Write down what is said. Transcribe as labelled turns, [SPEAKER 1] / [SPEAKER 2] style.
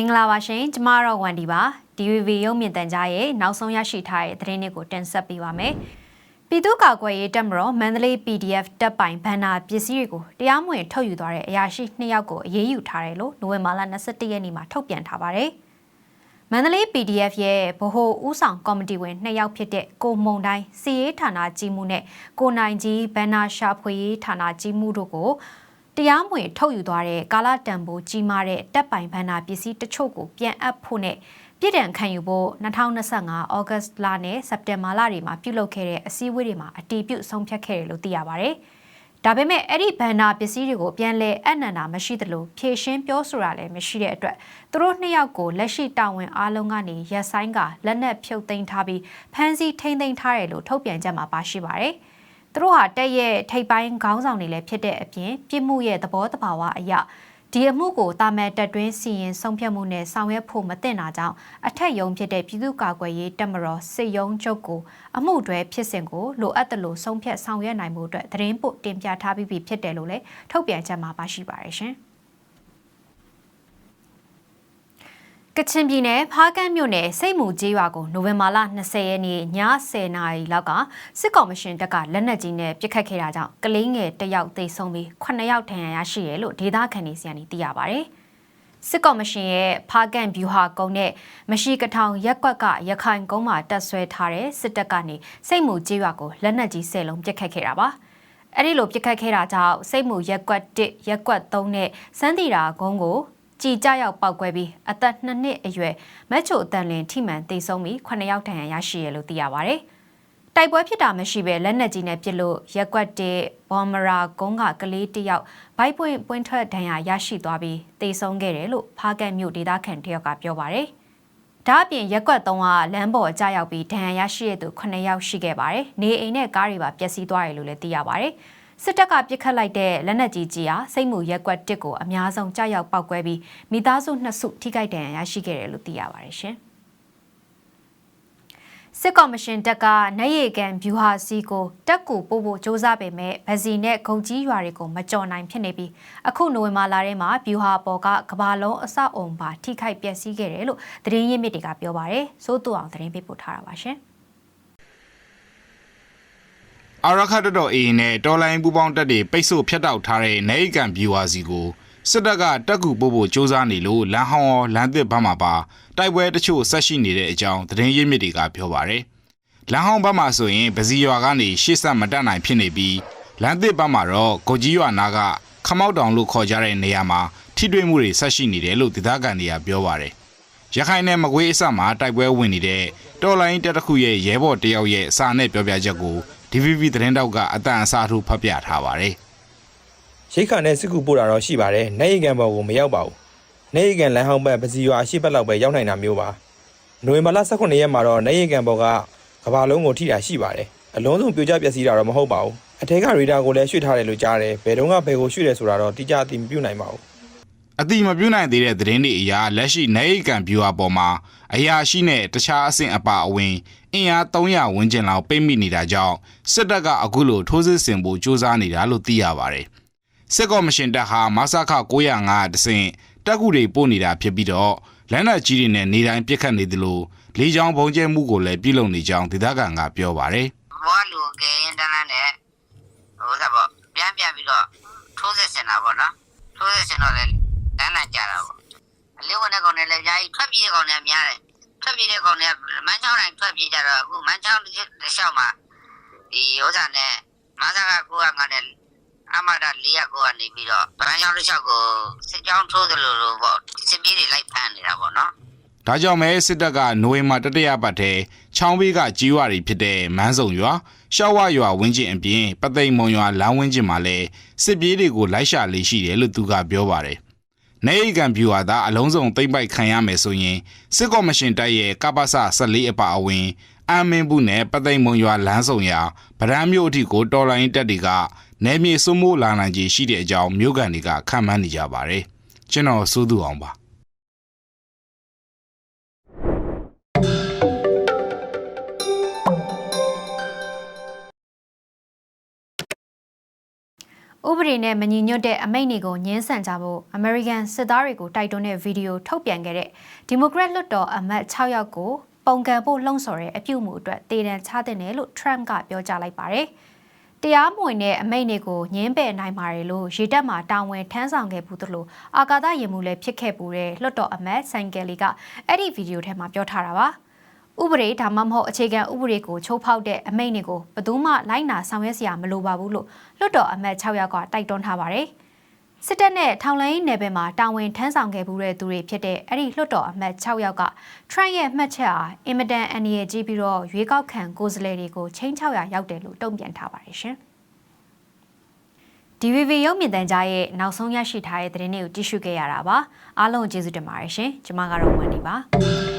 [SPEAKER 1] င်္ဂလာပါရှင်ကျမတော့ဝန်ဒီပါ DVB ရုပ်မြင်သံကြားရဲ့နောက်ဆုံးရရှိထားတဲ့သတင်းတွေကိုတင်ဆက်ပေးပါမယ်ပြည်သူ့ကာကွယ်ရေးတပ်မတော်မန္တလေး PDF တပ်ပိုင်ဘန်နာပစ္စည်းတွေကိုတရားမဝင်ထုတ်ယူသွားတဲ့အရာရှိ2ယောက်ကိုအရေးယူထားတယ်လို့နိုဝင်ဘာလ22ရက်နေ့မှာထုတ်ပြန်ထားပါတယ်မန္တလေး PDF ရဲ့ဗဟိုဦးဆောင်ကော်မတီဝင်2ယောက်ဖြစ်တဲ့ကိုမုံတိုင်းစီရေးဌာနကြီးမှုနဲ့ကိုနိုင်ကြီးဘန်နာရှာဖွေရေးဌာနကြီးမှုတို့ကို တရားမဝင်ထုတ်ယူသွားတဲ့ကာလတန်ဖိုးကြီးမားတဲ့တပ်ပိုင်ဘဏ္ဍာပစ္စည်းတချို့ကိုပြန်အပ်ဖို့နဲ့ပြည်တံခံယူဖို့2025ဩဂတ်လနဲ့စက်တင်ဘာလတွေမှာပြုလုပ်ခဲ့တဲ့အစည်းအဝေးတွေမှာအတီးပြုတ်ဆုံးဖြတ်ခဲ့တယ်လို့သိရပါဗျ။ဒါပေမဲ့အဲ့ဒီဘဏ္ဍာပစ္စည်းတွေကိုပြန်လဲအနန္တာမရှိသလိုဖြည့်ရှင်းပြောဆိုတာလည်းမရှိတဲ့အတွက်သူတို့နှစ်ယောက်ကိုလက်ရှိတာဝန်အားလုံးကနေရက်ဆိုင်ကလက်နက်ဖြုတ်သိမ်းထားပြီးဖမ်းဆီးထိန်းသိမ်းထားတယ်လို့ထုတ်ပြန်ကြမှာပါရှိပါတယ်။ သူတို့ဟာတက်ရဲ့ထိပ်ပိုင်းခေါင်းဆောင်တွေလည်းဖြစ်တဲ့အပြင်ပြစ်မှုရဲ့သဘောတဘာဝအရာဒီအမှုကိုတာမန်တက်တွင်းစီရင်ဆုံးဖြတ်မှုနဲ့ဆောင်ရွက်ဖို့မသင့်တာကြောင့်အထက်ယုံဖြစ်တဲ့ပြည်သူ့ကာကွယ်ရေးတပ်မတော်စစ်ရုံးချုပ်ကိုအမှုတွဲဖြစ်စဉ်ကိုလိုအပ်တယ်လို့ဆုံးဖြတ်ဆောင်ရွက်နိုင်မှုအတွက်သတင်းပို့တင်ပြထားပြီးဖြစ်တယ်လို့လည်းထုတ်ပြန်ချက်မှာပါရှိပါတယ်ရှင်။ ကချင်ပြည်နယ်ဖားကန့်မြို့နယ်စိတ်မူကျေးရွာကိုနိုဝင်ဘာလ20ရက်နေ့ည10:00နာရီလောက်ကစစ်ကော်မရှင်တပ်ကလက်နက်ကြီးနဲ့ပစ်ခတ်ခဲ့တာကြောင့်ကလေးငယ်တစ်ယောက်သေဆုံးပြီး9ယောက်ဒဏ်ရာရရှိရလို့ဒေသခံတွေစီကနေသိရပါဗျ။စစ်ကော်မရှင်ရဲ့ဖားကန့်ဗျူဟာကုန်းနဲ့မရှိကထောင်ရက်ကွက်ကရခိုင်ကုန်းမှာတပ်ဆွဲထားတဲ့စစ်တပ်ကနေစိတ်မူကျေးရွာကိုလက်နက်ကြီး10လုံးပစ်ခတ်ခဲ့တာပါ။အဲ့ဒီလိုပြစ်ခတ်ခဲ့တာကြောင့်စိတ်မူရက်ကွက်1ရက်ကွက်3နဲ့စန်းတီတာဂုံးကို ကြည်ကြရောက်ပောက်ကွဲပြီးအသက်2နှစ်အရွယ်မက်ချိုအတန်လင်ထိမှန်သေဆုံးပြီး9ယောက်ထဏ်ရာရရှိရလို့သိရပါဗျ။တိုက်ပွဲဖြစ်တာမရှိပဲလက်နက်ကြီးနဲ့ပစ်လို့ရက်ကွက်တဲ့ဘော်မရာကုန်းကကလေးတယောက်ဘိုက်ပွင့်ပွင့်ထွက်ဒဏ်ရာရရှိသွားပြီးသေဆုံးခဲ့တယ်လို့ဖားကန့်မြို့ဒေသခံတယောက်ကပြောပါဗျ။ဒါအပြင်ရက်ကွက်3ကလမ်းပေါ်ကျရောက်ပြီးဒဏ်ရာရရှိရသူ9ယောက်ရှိခဲ့ပါတယ်။နေအိမ်နဲ့ကားတွေပါပျက်စီးသွားတယ်လို့လည်းသိရပါတယ်။ စစ်တပ်ကပစ်ခတ်လိုက်တဲ့လက်နက်ကြီးကြီးဟာစိတ်မှုရက်ကွက်တစ်ကိုအများဆုံးကြောက်ရောက်ပောက်ကွဲပြီးမိသားစုနှစ်စုထိခိုက်ဒဏ်ရာရရှိခဲ့တယ်လို့သိရပါတယ်ရှင်စစ်ကော်မရှင်တပ်ကနိုင်ရီကန်ဗျူဟာစီကိုတက်ကူပို့ဖို့စ조사ပေမဲ့ဗစီနဲ့ဂုံကြီးရွာတွေကိုမကြော်နိုင်ဖြစ်နေပြီးအခုနိုဝင်ဘာလထဲမှာဗျူဟာပေါ်ကကဘာလုံးအဆောက်အုံပါထိခိုက်ပျက်စီးခဲ့တယ်လို့သတင်းရင်းမြစ်တွေကပြောပါတယ်စိုးတူအောင်သတင်းပေးပို့ထားတာပါရှင်
[SPEAKER 2] အာရခတ်တော်အေနဲ့တော်လိုင်းပူပေါင်းတက်တွေပိတ်ဆို့ဖျက်တောက်ထားတဲ့နေကန်ဗျူဟာစီကိုစစ်တပ်ကတက်ကူပို့ဖို့စ조사နေလို့လမ်းဟောင်းရောလမ်းသစ်ဘက်မှာပါတိုက်ပွဲတချို့ဆက်ရှိနေတဲ့အကြောင်းသတင်းရင်းမြစ်တွေကပြောပါရယ်လမ်းဟောင်းဘက်မှာဆိုရင်ပစီရွာကနေရှေ့ဆက်မတက်နိုင်ဖြစ်နေပြီးလမ်းသစ်ဘက်မှာတော့ကိုကြီးရွာနာကခမောက်တောင်လို့ခေါ်ကြတဲ့နေရာမှာထိတွေ့မှုတွေဆက်ရှိနေတယ်လို့ဒေသခံတွေကပြောပါရယ်ရခိုင်နဲ့မကွေးအစမှာတိုက်ပွဲဝင်နေတဲ့ တော်လိုင်းတက်တစ်ခုရဲ့ရဲဘော်တယောက်ရဲ့စာနဲ့ပြောပြချက်ကို DVB သတင်းတောက်ကအတန်အစားထိုးဖတ်ပြထားပါတယ်။
[SPEAKER 3] ရိတ်ခါနဲ့စစ်ကူပို့တာတော့ရှိပါတယ်။နိုင်ရီကန်ဘော်ကိုမရောက်ပါဘူး။နိုင်ရီကန်လမ်းဟောင်းဘက်ပစီရွာအရှိဘက်လောက်ပဲရောက်နိုင်တာမျိုးပါ။နိုဝင်ဘာလ18ရက်မှာတော့နိုင်ရီကန်ဘော်ကကဘာလုံးကိုထိတာရှိပါတယ်။အလုံးစုံပြိုကျပျက်စီးတာတော့မဟုတ်ပါဘူး။အထက်ကရေဒါကိုလည်းရွှေ့ထားတယ်လို့ကြားတယ်။ဘယ်တော့မှဘယ်ကိုရွှေ့တယ်ဆိုတာတော့တိကျအသိမပြုနိုင်ပါဘူး။
[SPEAKER 2] အတိမပြုတ်နိုင်သေးတဲ့သတင်းတွေအရလက်ရှိနေအိကန်ဗျူဟာပေါ်မှာအရာရှိနဲ့တခြားအဆင့်အပါအဝင်အင်အား300ဝန်းကျင်လောက်ပိတ်မိနေတာကြောင့်စစ်တပ်ကအခုလိုထိုးစစ်ဆင်ဖို့ကြိုးစားနေတာလို့သိရပါတယ်။စစ်ကော်မရှင်တပ်ဟာမဆခ905တဆင့်တပ်ကူတွေပို့နေတာဖြစ်ပြီးတော့လက်နက်ကြီးတွေနဲ့နေတိုင်းပစ်ခတ်နေသလိုလေကြောင်းဘုံကျဲမှုကိုလည်းပြုလုပ်နေကြောင်းဒေသခံကပြောပါတယ်
[SPEAKER 4] ဘောလူကဲရင်တန်းတန်းနဲ့ဟိုဒါပေါ့ပြန်ပြန်ပြီးတော့ထိုးစစ်ဆင်တာပေါ့နော်ထိုးစစ်ဆင်တော့လည်း လမ်းလမ်းကြတာပေါ့အလေးဝင်တဲ့ကောင်တွေလည်းအများကြီးထွက်ပြေးတဲ့ကောင်တွေများတယ်ထွက်ပြေးတဲ့ကောင်တွေကမန်းချောင်းတိုင်းထွက်ပြေးကြတော့အခုမန်းချောင်းတစ်လျှောက်မှာဒီဥစ္စာနဲ့မဆာကကိုကငါနဲ့အမရလေးရကိုကနေပြီးတော့ဗရန်ချောင်းတစ်လျှောက်ကိုစစ်ကြောင်းထိုးတယ်လို့လို့ပေါ့စစ်ပြေးတွေလိုက်ဖမ်းနေတာပေါ့နော်။
[SPEAKER 2] ဒါကြောင့်မဲစစ်တပ်ကနိုဝင်ဘာတတိယပတ်ထဲချောင်းဘေးကကြီးရွာတွေဖြစ်တဲ့မန်းစုံရွာရှောက်ဝရွာဝင်းကျင်အပြင်ပသိမ်မုံရွာလမ်းဝင်းကျင်မှာလည်းစစ်ပြေးတွေကိုလိုက်ရှာလေးရှိတယ်လို့သူကပြောပါတယ်။ နေအိကန်ဗျူဟာသားအလုံးစုံသိမ့်ပိုက်ခံရမယ်ဆိုရင်စစ်ကော်မရှင်တပ်ရဲ့ကပ္ပစ14အပါအဝင်အမင်းဘူးနဲ့ပသိမ်မုံရွာလမ်းဆောင်ရာဗရန်မြို့အထိကိုတော်လိုင်းတက်တွေကနေမြေစွမိုးလာနိုင်ကြီးရှိတဲ့အကြောင်းမြို့ကန်တွေကခံမှန်းနေကြပါတယ်။ကျွန်တော်စိုးသူအောင်ပါ။
[SPEAKER 1] ဥပဒေနဲ့မညီညွတ်တဲ့အမိန့်တွေကိုညှင်းဆန်ကြဖို့ American စစ်သားတွေကိုတိုက်တွန်းတဲ့ဗီဒီယိုထုတ်ပြန်ခဲ့တဲ့ Democrat လွှတ်တော်အမတ်6ယောက်ကိုပုံကန်ဖို့လှုံ့ဆော်တဲ့အပြုအမူအတွက်တေတံချတဲ့တယ်လို့ Trump ကပြောကြားလိုက်ပါတယ်။တရားမဝင်တဲ့အမိန့်တွေကိုညှင်းပယ်နိုင်ပါတယ်လို့ရေတပ်မှတာဝန်ထမ်းဆောင်ခဲ့ဘူးသလိုအာကာသယာဉ်မှုလည်းဖြစ်ခဲ့ပူတဲ့လွှတ်တော်အမတ်ဆိုင်ကယ်လီကအဲ့ဒီဗီဒီယိုထဲမှာပြောထားတာပါ။ ဥပဒေဒါမှမဟုတ်အခြေခံဥပဒေကိုချိုးဖောက်တဲ့အမိန့်တွေကိုဘယ်သူမှလိုက်နာဆောင်ရွက်စရာမလိုပါဘူးလို့လွှတ်တော်အမတ်6ယောက်ကတိုက်တွန်းထားပါတယ်။စစ်တပ်နဲ့ထောင်လိုင်းနယ်ပယ်မှာတာဝန်ထမ်းဆောင်ခဲ့မှုတဲ့သူတွေဖြစ်တဲ့အဲ့ဒီလွှတ်တော်အမတ်6ယောက်က Trump ရဲ့မှတ်ချက်အားအင်မတန်အန္တရာယ်ကြီးပြီးတော့ရွေးကောက်ခံကိုယ်စားလှယ်တွေကိုချင်းချောက်ရရောက်တယ်လို့တုံ့ပြန်ထားပါတယ်ရှင်။ DVB ရုပ်မြင်သံကြားရဲ့နောက်ဆုံးရရှိထားတဲ့သတင်းတွေကိုကြည့်ရှုခဲ့ရတာပါအားလုံးကျေးဇူးတင်ပါတယ်ရှင်ကျွန်မကတော့ဝန်နေပါ